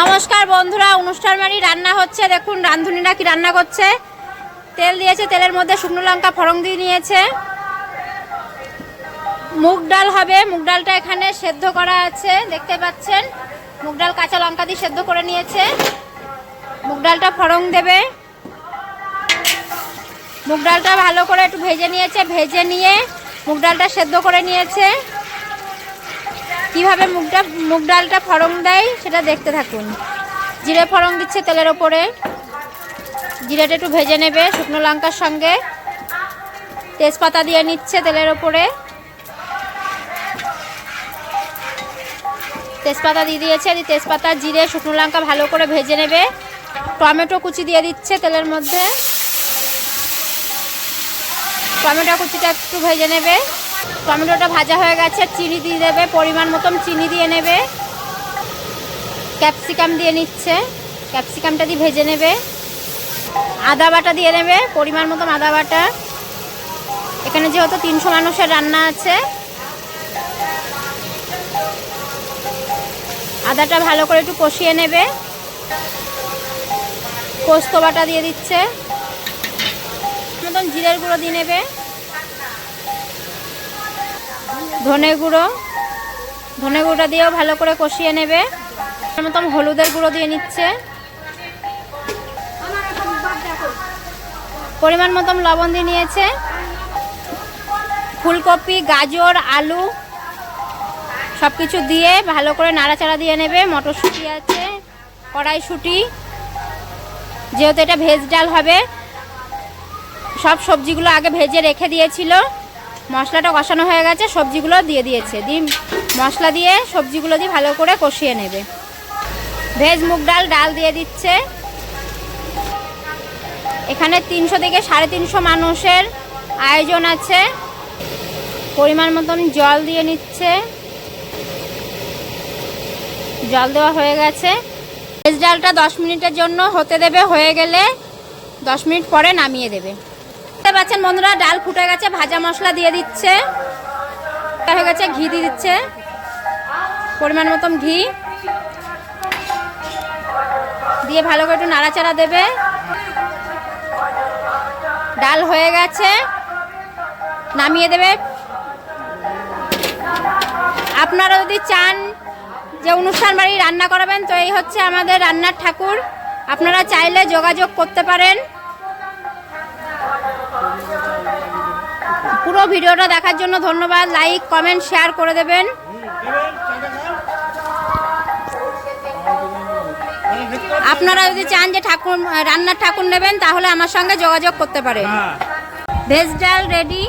নমস্কার বন্ধুরা অনুষ্ঠান বাড়ি রান্না হচ্ছে। দেখুন, রাঁধুনিরা কি রান্না করছে? তেল দিয়েছে, তেলের মধ্যে শুকনো লঙ্কা ফড়ং দিয়ে নিয়েছে। মুগ ডাল হবে, মুগ ডালটা এখানে সেদ্ধ করা আছে, দেখতে পাচ্ছেন। মুগ ডাল কাঁচা লঙ্কা দিয়ে সেদ্ধ করে নিয়েছে। মুগ ডালটা ফড়ং দেবে। মুগ ডালটা ভালো করে একটু ভেজে নিয়েছে, ভেজে নিয়ে মুগ ডালটা সেদ্ধ করে নিয়েছে। কীভাবে মুগটা মুগ ডালটা ফড়ং দেয় সেটা দেখতে থাকুন। জিরে ফড়ং দিচ্ছে তেলের ওপরে। জিরেটা একটু ভেজে নেবে শুকনো লঙ্কার সঙ্গে। তেজপাতা দিয়ে নিচ্ছে তেলের ওপরে। তেজপাতা দিয়ে দিয়েছে, দিয়ে তেজপাতা, জিরে, শুকনো লঙ্কা ভালো করে ভেজে নেবে। টমেটো কুচি দিয়ে দিচ্ছে তেলের মধ্যে। টমেটো কুচিটা একটু ভেজে নেবে। টমেটোটা ভাজা হয়ে গেছে, চিনি দিয়ে দেবে, পরিমাণ মতন চিনি দিয়ে নেবে। ক্যাপসিকাম দিয়ে নিচ্ছে, ক্যাপসিকামটা দিয়ে ভেজে নেবে। আদা বাটা দিয়ে নেবে, পরিমাণ মতন আদা বাটা। এখানে যেহেতু তিনশো মানুষের রান্না আছে, আদাটা ভালো করে একটু কষিয়ে নেবে। পোস্ত বাটা দিয়ে দিচ্ছে। মতন জিরের গুঁড়ো দিয়ে নেবে। ধনে গুঁড়ো। ধনে গুঁড়োটা দিয়েও ভালো করে কষিয়ে নেবে। মতন হলুদের গুঁড়ো দিয়ে নিচ্ছে। পরিমাণ মতন লবণ দিয়ে নিয়েছে। ফুলকপি, গাজর, আলু সব কিছু দিয়ে ভালো করে নাড়াচাড়া দিয়ে নেবে। মটরশুঁটি আছে, কড়াইশুঁটি। যেহেতু এটা ভেজ ডাল হবে, সব সবজিগুলো আগে ভেজে রেখে দিয়েছিল। মশলাটা কষানো হয়ে গেছে, সবজিগুলো দিয়ে দিয়েছে। দিয়ে মশলা দিয়ে সবজিগুলো দিয়ে ভালো করে কষিয়ে নেবে। ভেজ মুগ ডাল ডাল দিয়ে দিচ্ছে। এখানে তিনশো থেকে সাড়ে তিনশো মানুষের আয়োজন আছে। পরিমাণ মতন জল দিয়ে নিচ্ছে। জল দেওয়া হয়ে গেছে। ভেজ ডালটা দশ মিনিটের জন্য হতে দেবে, হয়ে গেলে দশ মিনিট পরে নামিয়ে দেবে। পাচ্ছেন বন্ধুরা, ডাল ফুটে গেছে, ভাজা মশলা দিয়ে দিচ্ছে। হয়ে গেছে ঘি দিয়ে দিচ্ছে। পরিমাণ মতন ঘি। দিয়ে ভালো করে একটু নাড়াচাড়া দেবে। ডাল হয়ে গেছে। নামিয়ে দেবে। আপনারা যদি চান যে অনুষ্ঠান বাড়ি রান্না করাবেন, তো এই হচ্ছে আমাদের রান্নার ঠাকুর। আপনারা চাইলে যোগাযোগ করতে পারেন। পুরো ভিডিওটা দেখার জন্য ধন্যবাদ। লাইক কমেন্ট শেয়ার করে দেবেন। আপনারা যদি চান যে ঠাকুর রান্নার ঠাকুর নেবেন তাহলে আমার সঙ্গে যোগাযোগ করতে পারেন। ভেজ ডাল রেডি।